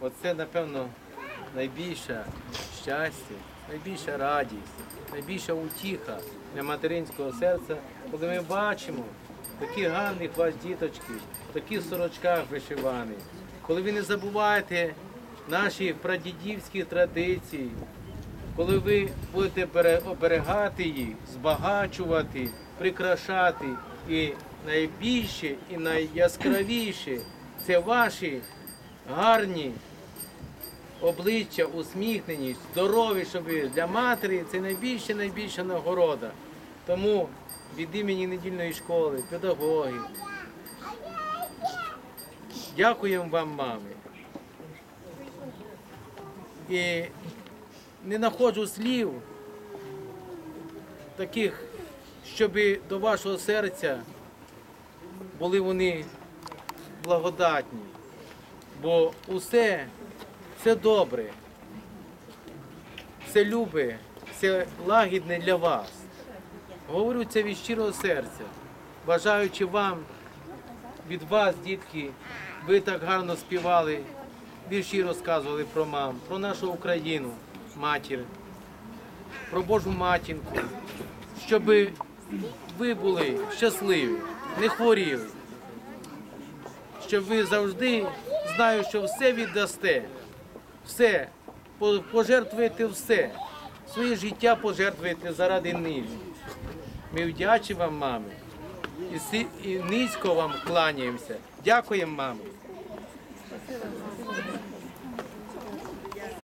Оце, напевно, найбільше щастя, найбільша радість, найбільша утіха для материнського серця, коли ми бачимо таких гарних вас діточки, такі в сорочках вишиваних, коли ви не забуваєте наші прадідівські традиції, коли ви будете бере- оберегати їх, збагачувати, прикрашати, і найбільше і найяскравіше це ваші гарні обличчя, усміхнені, здорові, щоб для матері це найбільша найбільша нагорода. Тому від імені недільної школи, педагогів. Дякуємо вам, мами. І не знаходжу слів таких, щоб до вашого серця були вони благодатні. Бо усе, все добре, все любе, все лагідне для вас. Говорю це від щирого серця, бажаючи вам від вас, дітки, ви так гарно співали, вірші розказували про мам, про нашу Україну, матір, про Божу матінку, щоб ви були щасливі, не хворіли, щоб ви завжди знаю, що все віддасте, все, по- пожертвуєте все, своє життя пожертвуєте заради нині. Ми вдячні вам, мами, і, низько вам кланяємося. Дякуємо, мами.